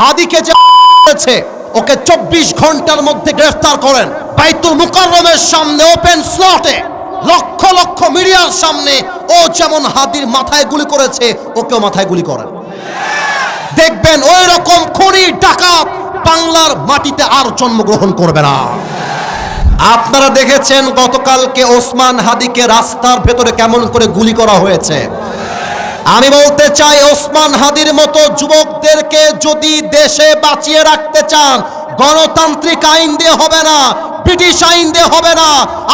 হাদিকে যে করেছে, ওকে চব্বিশ ঘণ্টার মধ্যে গ্রেফতার করেন। বাইতুল মুকাররমের সামনে ওপেন স্লটে লক্ষ লক্ষ মিডিয়ার সামনে, ও যেমন হাদির মাথায় গুলি করেছে, ওকেও মাথায় গুলি করেন। দেখবেন ওই রকম খনি ডাকাত বাংলার মাটিতে আর জন্মগ্রহণ করবে না। আপনারা দেখেছেন গতকালকে ওসমান হাদিকে রাস্তার ভেতরে কেমন করে গুলি করা হয়েছে। আমি বলতে চাই, ওসমান হাদির মতো যুবকদেরকে যদি দেশে বাঁচিয়ে রাখতে চান, গণতান্ত্রিক আইন দিয়ে হবে না, ব্রিটিশ আইন দিয়ে হবে না,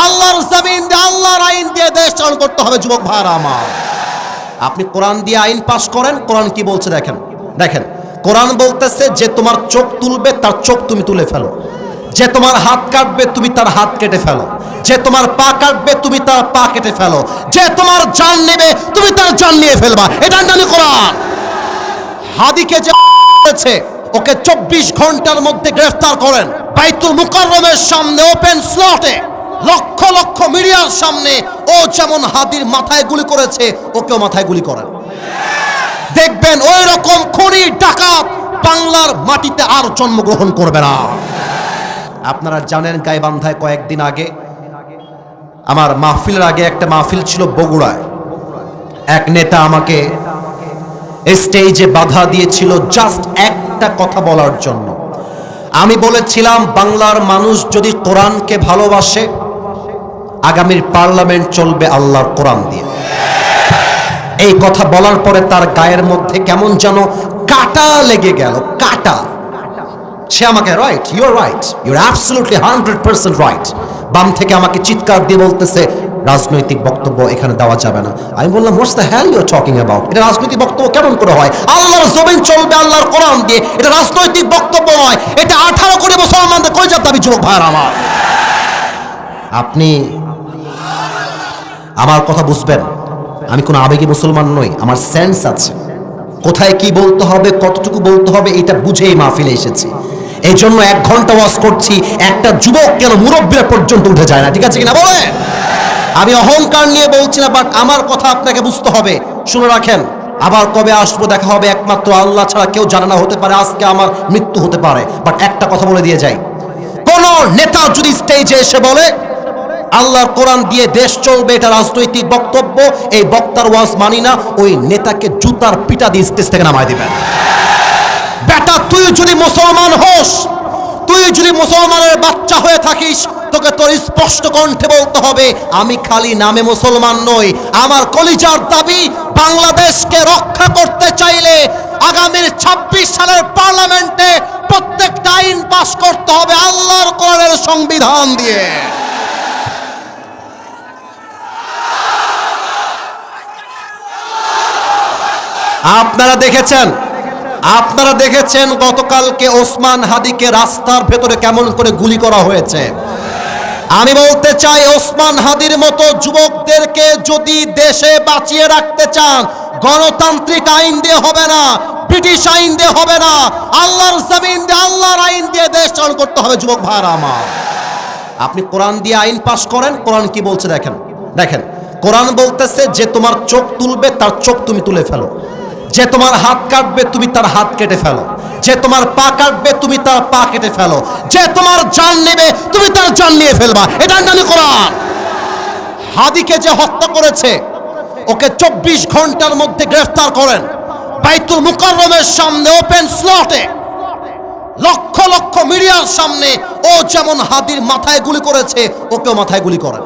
আল্লাহর জমিন দিয়ে, আল্লাহর আইন দিয়ে দেশ চালন করতে হবে, যুবক ভাইরা আমার। আপনি কোরআন দিয়ে আইন পাশ করেন, কোরআন কি বলছে দেখেন দেখেন। কোরআন বলতেছে যে তোমার চোখ তুলবে, তার চোখ তুমি তুলে ফেলো। যে তোমার হাত কাটবে, তুমি তার হাত কেটে ফেলো। যে তোমার পা কাটবে, তুমি তার পা কেটে ফেলো। যে তোমার জান নেবে, তুমি তার জান নিয়ে ফেলবা। এটা নামে কোরআন। হাদিকে যে করেছে, ওকে চব্বিশ ঘণ্টার মধ্যে গ্রেফতার করেন। বাইতুল মুকাররমের সামনে ওপেন স্লটে লক্ষ লক্ষ মিডিয়ার সামনে, ও যেমন হাদির মাথায় গুলি করেছে, ওকেও মাথায় গুলি করেন। দেখবেন ওই রকম খনি, ডাকাত, বাংলার মাটিতে আর জন্মগ্রহণ করবে না। আপনারা জানেন গাইবান্ধায় কয়েকদিন আগে আমার মাহফিলের আগে একটা মাহফিল ছিল বগুড়ায়। এক নেতা আমাকে স্টেজে বাধা দিয়েছিল জাস্ট একটা কথা বলার জন্য। আমি বলেছিলাম, বাংলার মানুষ যদি কোরআনকে ভালোবাসে, আগামীর পার্লামেন্ট চলবে আল্লাহর কোরআন দিয়ে। এই কথা বলার পরে তার গায়ের মধ্যে কেমন যেন কাটা লেগে গেল, কাটা। সে আমাকে right you're right you're absolutely hundred percent right বাম থেকে আমাকে চিৎকার দিয়ে বলতেছে, রাজনৈতিক বক্তব্য এখানে দেওয়া যাবে না। আমি বললাম what's the hell you're talking about এটা রাজনৈতিক বক্তব্য কেমন করে হয়? আল্লাহর জমিন চলবে আল্লাহর কোরআন দিয়ে, এটা রাজনৈতিক বক্তব্য নয়, এটা আঠারো কোটি মুসলমানদের কই যাতে আমি, যুবক ভাইয়ের আমার? আপনি আমার কথা বুঝবেন, আমি কোনো আবেগী মুসলমান নই, আমার সেন্স আছে। কোথায় কি বলতে হবে, কতটুকু বলতে হবে, এটা বুঝেই মাহফিলে এসেছি। এই জন্য এক ঘণ্টা ওয়াজ করছি, একটা যুবক কেন মুরব্বীরা পর্যন্ত উঠে যায় না, ঠিক আছে কিনা বলে আমি অহংকার নিয়ে বলছি না বাট আমার কথা আপনাকে বুঝতে হবে। শুনে রাখেন, আবার কবে আসব, দেখা হবে একমাত্র আল্লাহ ছাড়া কেউ জানে না, হতে পারে আজকে আমার মৃত্যু হতে পারে। বাট একটা কথা বলে দিয়ে যাই। কোন নেতা যদি স্টেজে এসে বলে, আল্লাহর কোরআন দিয়ে দেশ চলবে, এটা রাজনৈতিক বক্তব্য, এই বক্তার ওয়াজ মানি না, ওই নেতাকে জুতার পিটা দিয়ে স্টেজ থেকে নামায় দিবেন। তুই যদি মুসলমান হোস, তুই যদি মুসলমানের বাচ্চা হয়ে থাকিস, তোকে তোর স্পষ্ট কণ্ঠে বলতে হবে, আমি খালি নামে মুসলমান নই। আমার কলিজার দাবি, বাংলাদেশকে রক্ষা করতে চাইলে আগামীর ২৬ সালের পার্লামেন্টে প্রত্যেকটা আইন পাশ করতে হবে আল্লাহর কোরআনের সংবিধান দিয়ে। আপনারা দেখেছেন? আপনারা দেখেছেন গতকালকে ওসমান হাদিকে রাস্তার ভেতরে কেমন করে গুলি করা হয়েছে? আমি বলতে চাই, ওসমান হাদির মতো যুবকদেরকে যদি দেশে বাঁচিয়ে রাখতে চান, গণতান্ত্রিক আইন দিয়ে হবে না, ব্রিটিশ আইন দিয়ে হবে না, আল্লাহর জমিন দিয়ে, আল্লাহর আইন দিয়ে দেশ চালন করতে হবে, যুবক ভাইরা আমার। আপনি কোরআন দিয়ে আইন পাশ করেন, কোরআন কি বলছে দেখেন? দেখেন, কোরআন বলতেছে যে তোমার চোখ তুলবে, তার চোখ তুমি তুলে ফেলো। যে তোমার হাত কাটবে, তুমি তার হাত কেটে ফেলো। যে তোমার পা কাটবে, তুমি তার পা কেটে ফেলো। যে তোমার জান নেবে, তুমি তার জান নিয়ে ফেলবা। এটার নামে কোরআন। হাদিকে যে হত্যা করেছে, ওকে চব্বিশ ঘণ্টার মধ্যে গ্রেফতার করেন। বাইতুল মুকাররমের সামনে ওপেন স্লটে লক্ষ লক্ষ মিডিয়ার সামনে, ও যেমন হাদির মাথায় গুলি করেছে, ওকেও মাথায় গুলি করেন।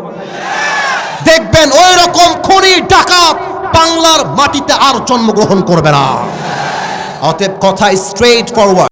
দেখবেন ওই রকম খনি, ডাকাত বাংলার মাটিতে আর জন্মগ্রহণ করবে না। অতএব কথা স্ট্রেট ফরওয়ার্ড